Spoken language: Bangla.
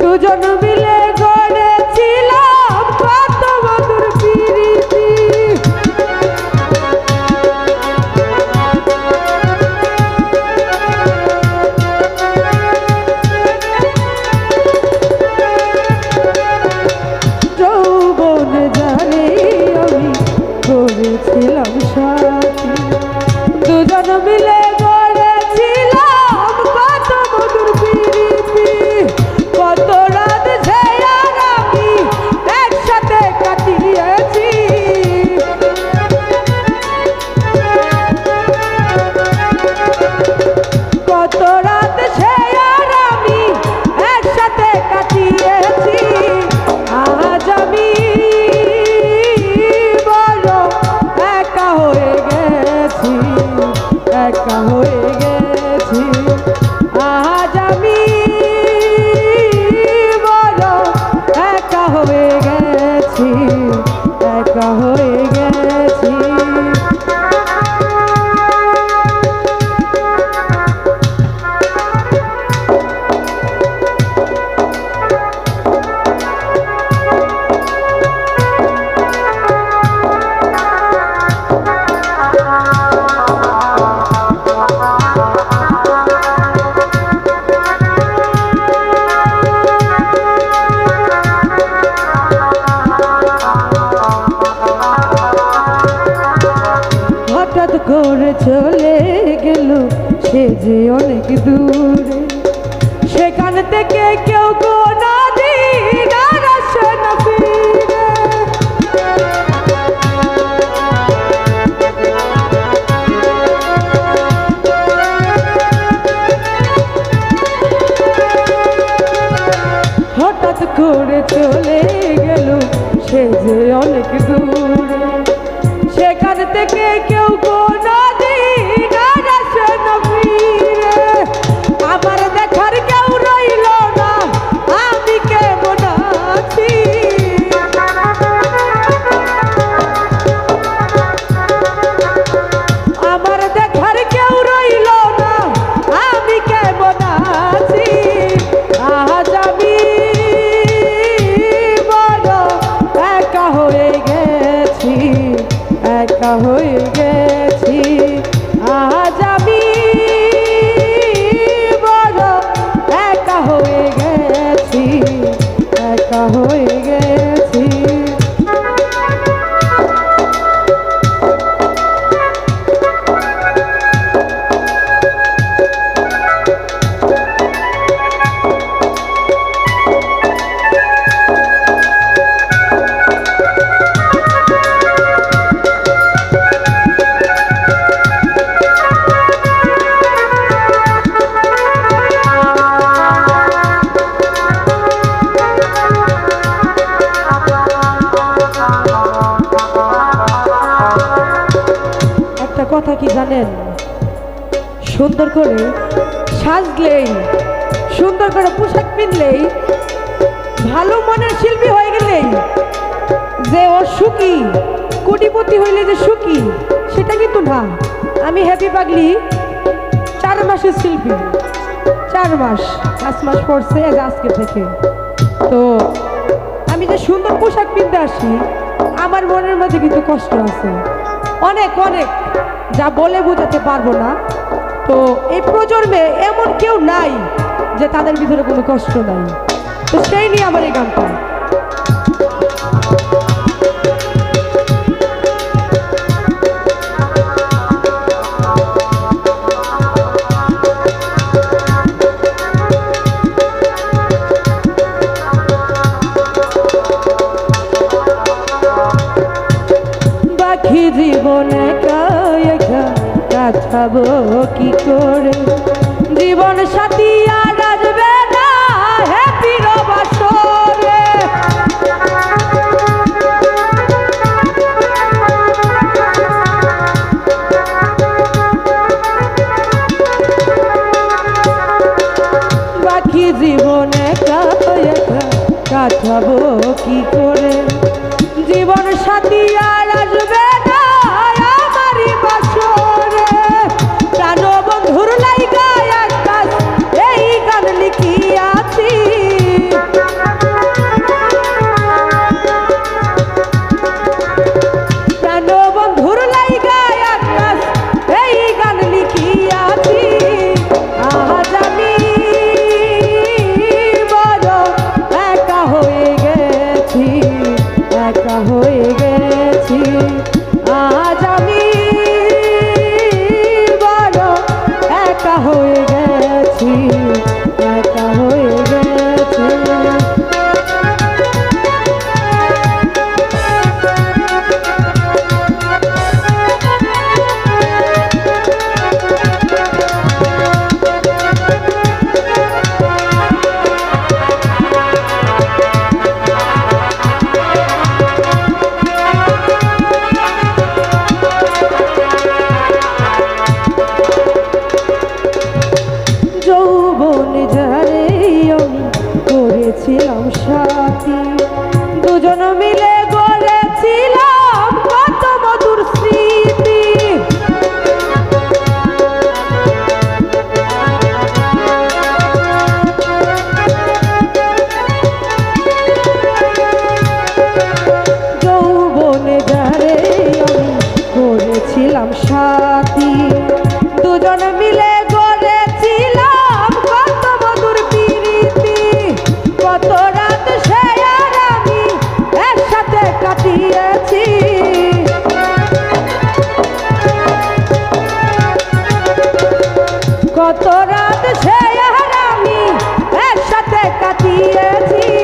দুজন হঠাৎ করে চলে গেল সে যে অনেক দূরে। সেখান থেকে কেউ না হঠাৎ করে চলে গেল সে যে অনেক দূরে। সেখান থেকে জানেন সুন্দর করে সাজলেই, সুন্দর করে পোশাক পিনলেই, ভালো মনের শিল্পী হয়ে গেলেই যে ও সুখী, কোটিপতি হইলে যে সুখী, সেটা কিন্তু না। আমি হ্যাপি পাগলি চার মাসের শিল্পী। চার মাস, পাঁচ মাস পড়ছে আজ আজকে থেকে। তো আমি যে সুন্দর পোশাক পিনতে আসি, আমার মনের মধ্যে কিন্তু কষ্ট আছে। অনেক অনেক। যা বলে বোঝাতে পারব না। তো এই প্রজন্মে এমন কেউ নাই যে তাদের ভিতরে কোনো কষ্ট নাই। তো সেই নিয়ে আমার এই গানটা। খাব কি করে? জীবন সাথী আর আসবে না হ্যাপি বাকি জীবনে কাঁথা কি করে? কত রাত সে আর আমি একসাথে কাটিয়েছি।